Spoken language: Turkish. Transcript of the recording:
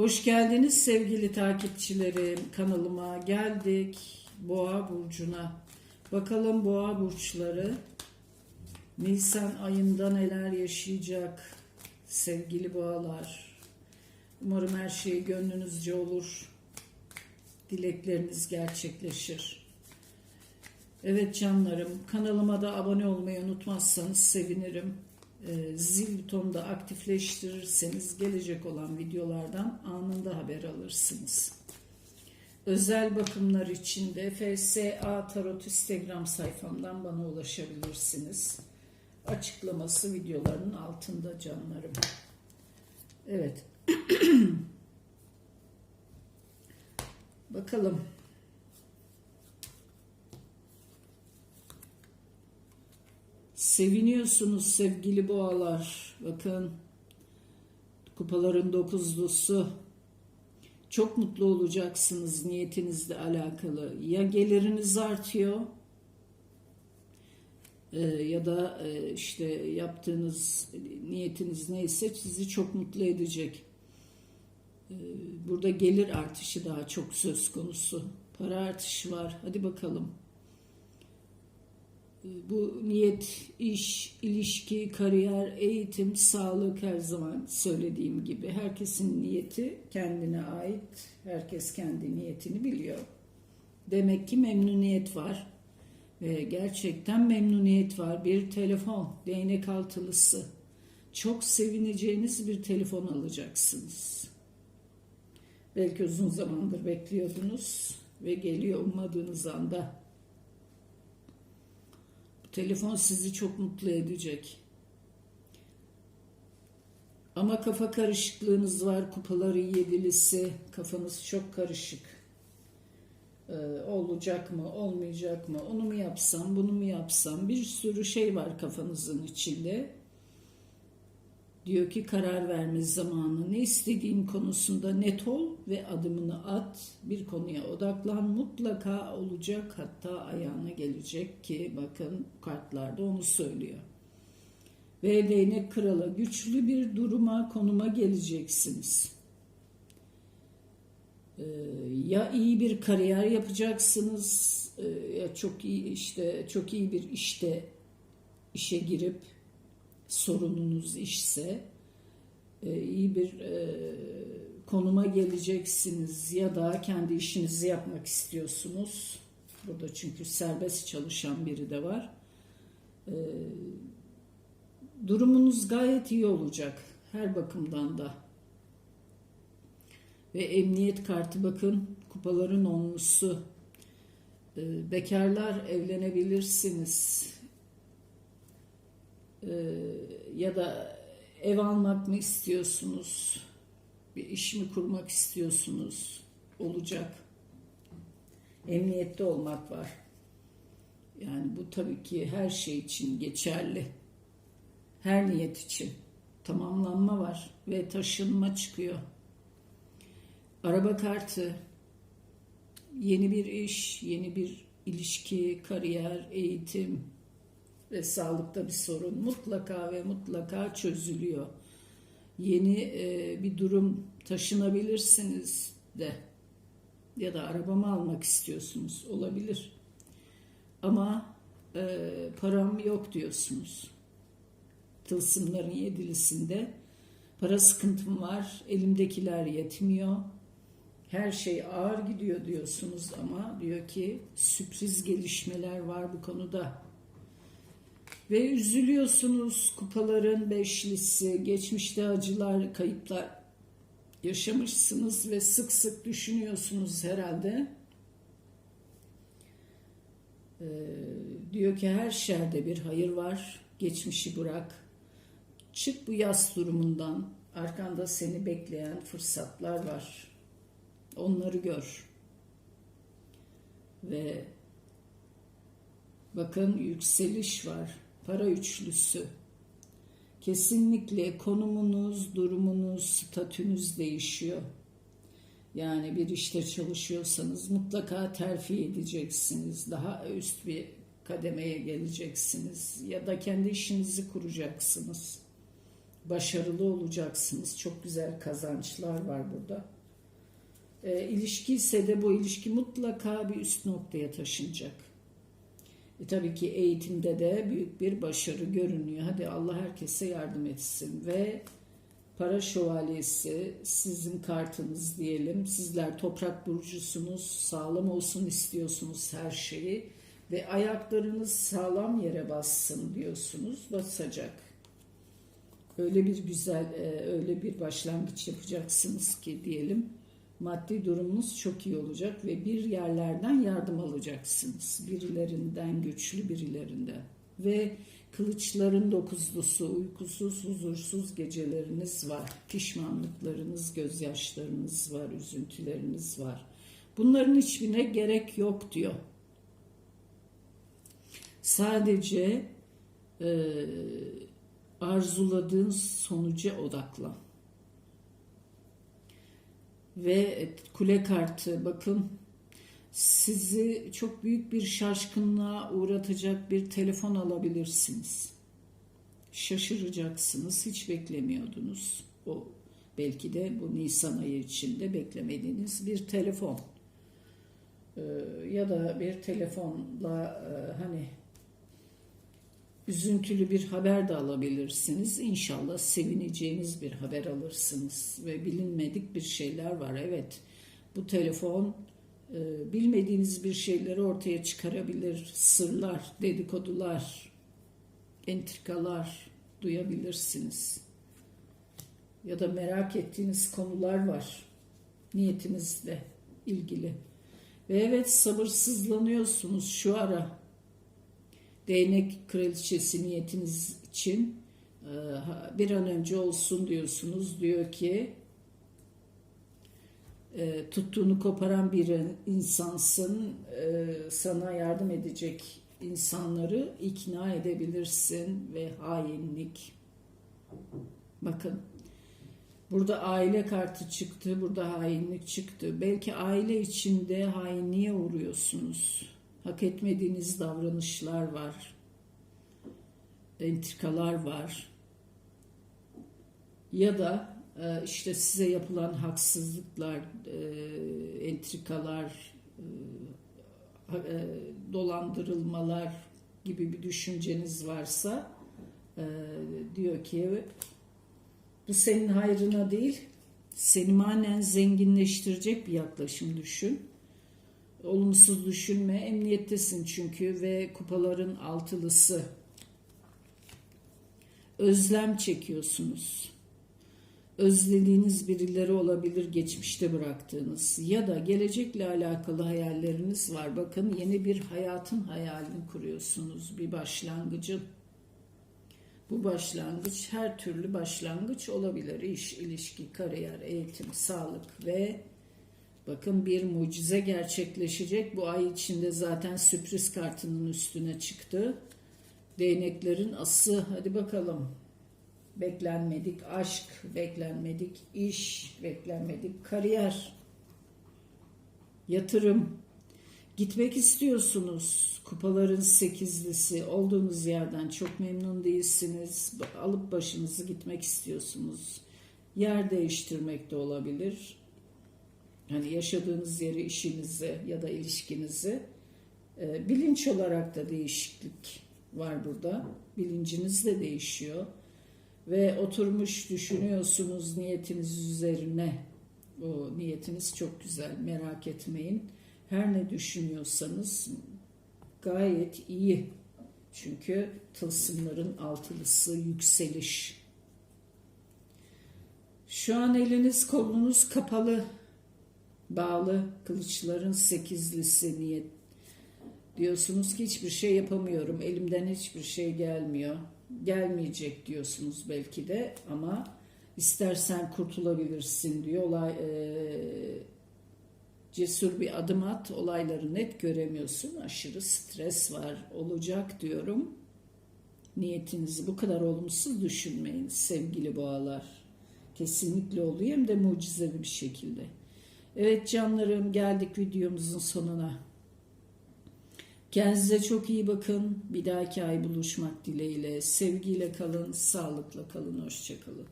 Hoş geldiniz sevgili takipçilerim. Kanalıma geldik. Boğa burcuna. Bakalım boğa burçları Nisan ayında neler yaşayacak sevgili boğalar. Umarım her şey gönlünüzce olur. Dilekleriniz gerçekleşir. Evet canlarım kanalıma da abone olmayı unutmazsanız sevinirim. Ee, Zil butonunu da aktifleştirirseniz gelecek olan videolardan anında haber alırsınız. Özel bakımlar için de FSA Tarot Instagram sayfamdan bana ulaşabilirsiniz. Açıklaması videoların altında canlarım. Evet. Bakalım. Seviniyorsunuz sevgili boğalar. Bakın kupaların dokuzlusu. Çok mutlu olacaksınız niyetinizle alakalı. Ya geliriniz artıyor e, ya da e, işte yaptığınız niyetiniz neyse sizi çok mutlu edecek. E, Burada gelir artışı daha çok söz konusu. Para artışı var. Hadi bakalım. Bu niyet, iş, ilişki, kariyer, eğitim, sağlık her zaman söylediğim gibi. Herkesin niyeti kendine ait. Herkes kendi niyetini biliyor. Demek ki memnuniyet var. Ve gerçekten memnuniyet var. Bir telefon, değnek altılısı. Çok sevineceğiniz bir telefon alacaksınız. Belki uzun zamandır bekliyordunuz ve geliyor ummadığınız anda. Telefon sizi çok mutlu edecek. Ama kafa karışıklığınız var. Kupaları yedilisi. Kafanız çok karışık. Ee, olacak mı, olmayacak mı? Onu mu yapsam, bunu mu yapsam? Bir sürü şey var kafanızın içinde. Diyor ki karar verme zamanı. Ne istediğin konusunda net ol ve adımını at. Bir konuya odaklan. Mutlaka olacak hatta ayağına gelecek ki bakın kartlarda onu söylüyor. Ve değnek kralı güçlü bir duruma, konuma geleceksiniz. Ee, ya iyi bir kariyer yapacaksınız e, ya çok iyi işte çok iyi bir işte işe girip sorununuz işse e, iyi bir e, konuma geleceksiniz ya da kendi işinizi yapmak istiyorsunuz. Burada çünkü serbest çalışan biri de var. E, durumunuz gayet iyi olacak her bakımdan da. Ve emniyet kartı bakın kupaların onlusu. Bekarlar evlenebilirsiniz ee, ya da ev almak mı istiyorsunuz? Bir iş mi kurmak istiyorsunuz? Olacak. Emniyette olmak var. Yani bu tabii ki her şey için geçerli. Her niyet için tamamlanma var ve taşınma çıkıyor. Araba kartı, yeni bir iş, yeni bir ilişki, kariyer, eğitim, ve sağlıkta bir sorun mutlaka ve mutlaka çözülüyor. Yeni e, bir durum taşınabilirsiniz de ya da arabamı almak istiyorsunuz olabilir. Ama e, param yok diyorsunuz. Tılsımların yedilisinde para sıkıntım var, elimdekiler yetmiyor. Her şey ağır gidiyor diyorsunuz ama diyor ki sürpriz gelişmeler var bu konuda ve üzülüyorsunuz kupaların beşlisi, geçmişte acılar, kayıplar yaşamışsınız ve sık sık düşünüyorsunuz herhalde. Ee, diyor ki her şerde bir hayır var, geçmişi bırak. Çık bu yaz durumundan, arkanda seni bekleyen fırsatlar var. Onları gör. Ve bakın yükseliş var para üçlüsü. Kesinlikle konumunuz, durumunuz, statünüz değişiyor. Yani bir işte çalışıyorsanız mutlaka terfi edeceksiniz. Daha üst bir kademeye geleceksiniz. Ya da kendi işinizi kuracaksınız. başarılı olacaksınız. Çok güzel kazançlar var burada. E, ilişki ise de bu ilişki mutlaka bir üst noktaya taşınacak. E, tabii ki eğitimde de büyük bir başarı görünüyor. Hadi Allah herkese yardım etsin ve para şövalyesi sizin kartınız diyelim. Sizler toprak burcusunuz, sağlam olsun istiyorsunuz her şeyi ve ayaklarınız sağlam yere bassın diyorsunuz. Basacak. Öyle bir güzel, e, öyle bir başlangıç yapacaksınız ki diyelim maddi durumunuz çok iyi olacak ve bir yerlerden yardım alacaksınız. Birilerinden, güçlü birilerinden. Ve kılıçların dokuzlusu, uykusuz, huzursuz geceleriniz var. Pişmanlıklarınız, gözyaşlarınız var, üzüntüleriniz var. Bunların hiçbirine gerek yok diyor. Sadece e, arzuladığın sonuca odaklan. Ve kule kartı bakın sizi çok büyük bir şaşkınlığa uğratacak bir telefon alabilirsiniz. Şaşıracaksınız, hiç beklemiyordunuz. O belki de bu Nisan ayı içinde beklemediğiniz bir telefon. Ee, ya da bir telefonla e, hani üzüntülü bir haber de alabilirsiniz. İnşallah sevineceğiniz bir haber alırsınız ve bilinmedik bir şeyler var. Evet, bu telefon e, bilmediğiniz bir şeyleri ortaya çıkarabilir. Sırlar, dedikodular, entrikalar duyabilirsiniz. Ya da merak ettiğiniz konular var niyetinizle ilgili. Ve evet sabırsızlanıyorsunuz şu ara değnek kraliçesi niyetiniz için e, bir an önce olsun diyorsunuz. Diyor ki e, tuttuğunu koparan bir insansın, e, sana yardım edecek insanları ikna edebilirsin ve hainlik. Bakın burada aile kartı çıktı, burada hainlik çıktı. Belki aile içinde hainliğe uğruyorsunuz. Hak etmediğiniz davranışlar var. Entrikalar var. Ya da e, işte size yapılan haksızlıklar, e, entrikalar, e, dolandırılmalar gibi bir düşünceniz varsa diyor ki bu senin hayrına değil, seni manen zenginleştirecek bir yaklaşım düşün olumsuz düşünme. Emniyettesin çünkü ve kupaların altılısı. Özlem çekiyorsunuz. Özlediğiniz birileri olabilir geçmişte bıraktığınız ya da gelecekle alakalı hayalleriniz var. Bakın yeni bir hayatın hayalini kuruyorsunuz. Bir başlangıcın. Bu başlangıç her türlü başlangıç olabilir. İş, ilişki, kariyer, eğitim, sağlık ve Bakın bir mucize gerçekleşecek. Bu ay içinde zaten sürpriz kartının üstüne çıktı. Değneklerin ası. Hadi bakalım. Beklenmedik aşk, beklenmedik iş, beklenmedik kariyer, yatırım. Gitmek istiyorsunuz. Kupaların sekizlisi. Olduğunuz yerden çok memnun değilsiniz. Alıp başınızı gitmek istiyorsunuz. Yer değiştirmek de olabilir hani yaşadığınız yeri, işinizi ya da ilişkinizi e, bilinç olarak da değişiklik var burada. Bilinciniz de değişiyor. Ve oturmuş düşünüyorsunuz niyetiniz üzerine. O niyetiniz çok güzel merak etmeyin. Her ne düşünüyorsanız gayet iyi. Çünkü tılsımların altılısı yükseliş. Şu an eliniz kolunuz kapalı bağlı kılıçların sekizlisi niyet. Diyorsunuz ki hiçbir şey yapamıyorum, elimden hiçbir şey gelmiyor. Gelmeyecek diyorsunuz belki de ama istersen kurtulabilirsin diyor. Olay, e, cesur bir adım at, olayları net göremiyorsun. Aşırı stres var, olacak diyorum. Niyetinizi bu kadar olumsuz düşünmeyin sevgili boğalar. Kesinlikle oluyor hem de mucizevi bir şekilde. Evet canlarım geldik videomuzun sonuna. Kendinize çok iyi bakın. Bir dahaki ay buluşmak dileğiyle. Sevgiyle kalın, sağlıkla kalın, hoşçakalın.